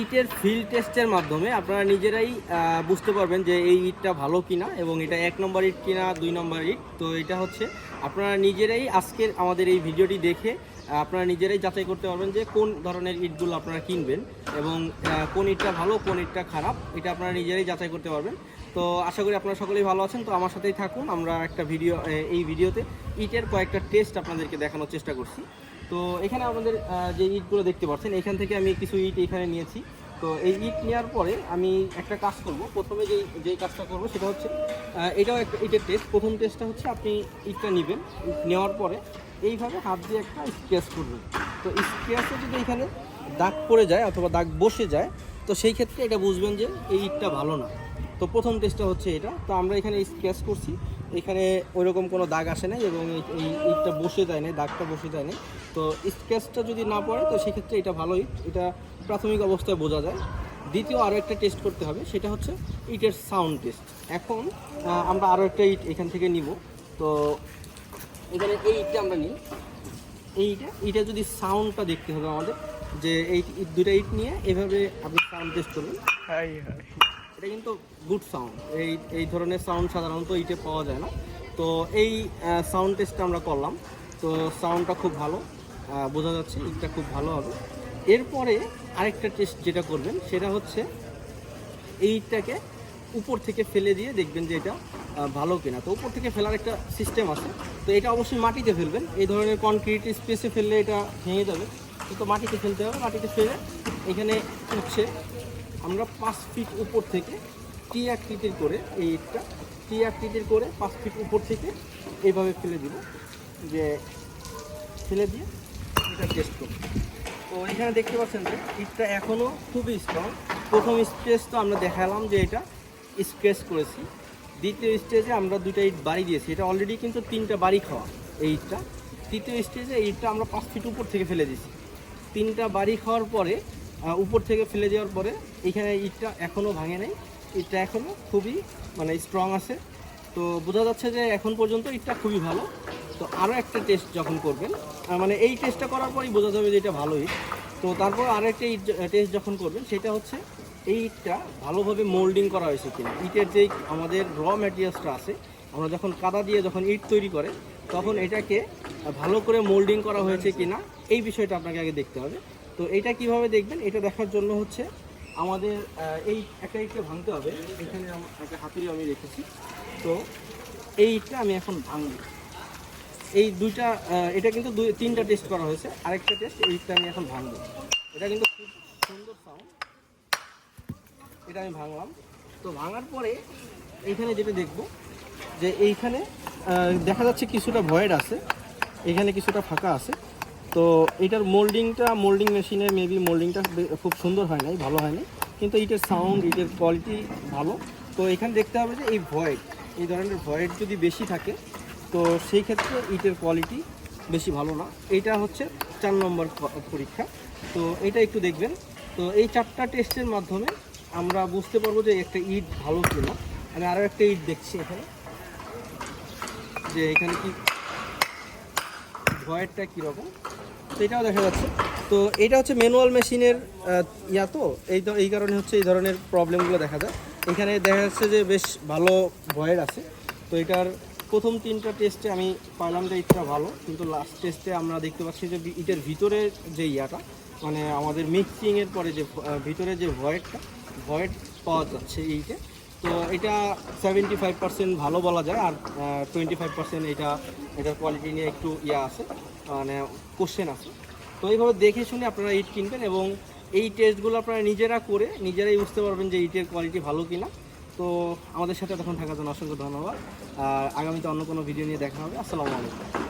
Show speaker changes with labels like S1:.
S1: ইটের ফিল্ড টেস্টের মাধ্যমে আপনারা নিজেরাই বুঝতে পারবেন যে এই ইটটা ভালো কিনা এবং এটা এক নম্বর ইট কিনা, দুই নম্বর ইট। তো এটা হচ্ছে আপনারা নিজেরাই আজকের আমাদের এই ভিডিওটি দেখে আপনারা নিজেরাই যাচাই করতে পারবেন যে কোন ধরনের ইটগুলো আপনারা কিনবেন। এবং কোন ইটটা ভালো কোন ইটটা খারাপ, এটা আপনারা নিজেরাই যাচাই করতে পারবেন। তো আশা করি আপনারা সকলেই ভালো আছেন, তো আমার সাথেই থাকুন, আমরা একটা ভিডিও এই ভিডিওতে ইটের কয়েকটা টেস্ট আপনাদেরকে দেখানোর চেষ্টা করছি। তো এখানে আমাদের যে ইটগুলো দেখতে পাচ্ছেন, এখান থেকে আমি কিছু ইট এখানে নিয়েছি। তো এই ইট নেওয়ার পরে আমি একটা কাজ করব, প্রথমে যেই যেই কাজটা করব সেটা হচ্ছে এটাও একটা ইটের টেস্ট প্রথম টেস্টটা হচ্ছে আপনি ইটটা নেবেন, নেওয়ার পরে এইভাবে হাত দিয়ে একটা স্কেচ করবেন। তো স্কেচে যদি এখানে দাগ পড়ে যায় অথবা দাগ বসে যায়, তো সেই ক্ষেত্রে এটা বুঝবেন যে এই ইটটা ভালো না। তো প্রথম টেস্টটা হচ্ছে এটা। তো আমরা এখানে স্কেচ করছি। এখানে ওইরকম কোনো দাগ আসে নাই এবং এই ইটটা বসে যায় না দাগটা বসে যায় না তো স্কেচটা যদি না পড়ে, তো সেক্ষেত্রে এটা ভালো ইট। এটা প্রাথমিক অবস্থায় বোঝা যায়। দ্বিতীয় আরও একটা টেস্ট করতে হবে, সেটা হচ্ছে ইটের সাউন্ড টেস্ট এখন আমরা আরও একটা ইট এখান থেকে নিব। তো এখানে এই ইটটা আমরা নিই। এই ইটে ইটা যদি সাউন্ডটা দেখতে হবে আমাদের যে এই ইট দুটা ইট নিয়ে এভাবে আপনি সাউন্ড টেস্ট করবেন এটা কিন্তু গুড সাউন্ড এই এই ধরনের সাউন্ড সাধারণত ইটে পাওয়া যায় না। তো এই সাউন্ড টেস্টটা আমরা করলাম। তো সাউন্ডটা খুব ভালো। বোঝা যাচ্ছে ইটটা খুব ভালো হবে। এরপরে আরেকটা টেস্ট যেটা করবেন সেটা হচ্ছে এই ইটটাকে উপর থেকে ফেলে দিয়ে দেখবেন যে এটা ভালো কিনা। তো উপর থেকে ফেলার একটা সিস্টেম আছে। তো এটা অবশ্যই মাটিতে ফেলবেন। এই ধরনের কনক্রিট স্পেসে ফেললে এটা ভেঙে যাবে। কিন্তু মাটিতে ফেলতে হবে, মাটিতে ফেলে এখানে উঠছে আমরা পাঁচ ফিট উপর থেকে টি আকৃতির করে এই ইটটা টি আকৃতির করে পাঁচ ফিট উপর থেকে এইভাবে ফেলে দিব, যে ফেলে দিয়ে এটা টেস্ট করব। তো এখানে দেখতে পাচ্ছেন যে ইটটা এখনও খুবই স্ট্রং প্রথম স্টেজ তো আমরা দেখালাম যে এটা স্ক্রেচ করেছি। দ্বিতীয় স্টেজে আমরা দুইটা ইট বাড়ি দিয়েছি। এটা অলরেডি কিন্তু তিনটা বাড়ি খাওয়া এই ইটটা। তৃতীয় স্টেজে ইটটা আমরা পাঁচ ফিট উপর থেকে ফেলে দিয়েছি। তিনটা বাড়ি খাওয়ার পরে উপর থেকে ফেলে দেওয়ার পরে, এখানে ইটটা এখনও ভাঙে নাই। ইটটা এখনও খুবই মানে স্ট্রং আছে। তো বোঝা যাচ্ছে যে এখন পর্যন্ত ইটটা খুবই ভালো। তো আরও একটা টেস্ট যখন করবেন মানে এই টেস্টটা করার পরেই বোঝা যাবে যে এটা ভালো ইট। তো তারপর আরও একটা ইট টেস্ট যখন করবেন, সেটা হচ্ছে এই ইটটা ভালোভাবে মোল্ডিং করা হয়েছে কিনা। ইটের যে আমাদের র ম্যাটেরিয়ালসটা আছে আমরা যখন কাদা দিয়ে যখন ইট তৈরি করে, তখন এটাকে ভালো করে মোল্ডিং করা হয়েছে কি না এই বিষয়টা আপনাকে আগে দেখতে হবে। তো এটা কীভাবে দেখবেন? এটা দেখার জন্য হচ্ছে আমাদের এই একটা ইটকে ভাঙতে হবে। এখানে একটা হাতুড়ি আমি রেখেছি। তো এই ইটটা আমি এখন ভাঙবো। এই দুইটা এটা কিন্তু দুই তিনটা টেস্ট করা হয়েছে। আরেকটা টেস্ট এই ইটটা আমি এখন ভাঙবো। এটা কিন্তু খুব সুন্দর সাউন্ড এটা আমি ভাঙলাম। তো ভাঙার পরে এইখানে যেটা দেখব যে এইখানে দেখা যাচ্ছে কিছুটা ভয়েড আছে। এখানে কিছুটা ফাঁকা আছে। তো এটার মোল্ডিংটা মোল্ডিং মেশিনের মেবি মোল্ডিংটা খুব সুন্দর হয় নাই, ভালো হয় নাই। কিন্তু এটার সাউন্ড এটার কোয়ালিটি ভালো। তো এখানে দেখতে হবে যে এই ভয়েড এই ধরনের ভয়েড যদি বেশি থাকে, তো সেই ক্ষেত্রে ইটের কোয়ালিটি বেশি ভালো না। এটা হচ্ছে চার নম্বর পরীক্ষা। তো এটা একটু দেখবেন। তো এই চারটা টেস্টের মাধ্যমে আমরা বুঝতে পারব যে একটা ইট ভালো কিনা। আমি আরও একটা ইট দেখছি এখানে। যে এখানে কি ভয়েরটা কীরকম তো এটাও দেখা যাচ্ছে। তো এটা হচ্ছে ম্যানুয়াল মেশিনের ইয়া তো? এই তো- এই কারণে হচ্ছে এই ধরনের প্রবলেমগুলো দেখা যায়। এখানে দেখা যাচ্ছে যে বেশ ভালো ভয়ের আছে। তো এটার প্রথম তিনটা টেস্টে আমি পাইলাম যে ইটটা ভালো। কিন্তু লাস্ট টেস্টে আমরা দেখতে পাচ্ছি যে ইটের ভিতরের যে ইয়াটা মানে আমাদের মিক্সিংয়ের পরে যে ভিতরে যে ভয়েডটা ভয়েড পাওয়া যাচ্ছে এইটে তো এটা সেভেন্টি ফাইভ পার্সেন্ট ভালো বলা যায় আর টোয়েন্টি ফাইভ পার্সেন্ট এটা, এটার কোয়ালিটি নিয়ে একটু ইয়া আছে মানে কোশ্চেন আছে। তো এইভাবে দেখে শুনে আপনারা ইট কিনবেন এবং এই টেস্টগুলো আপনারা নিজেরা করে, নিজেরাই বুঝতে পারবেন যে ইটের কোয়ালিটি ভালো কিনা। তো আমাদের সাথে তখন থাকার জন্য অসংখ্য ধন্যবাদ। আর আগামীতে অন্য কোনো ভিডিও নিয়ে দেখা হবে। আসসালামু আলাইকুম।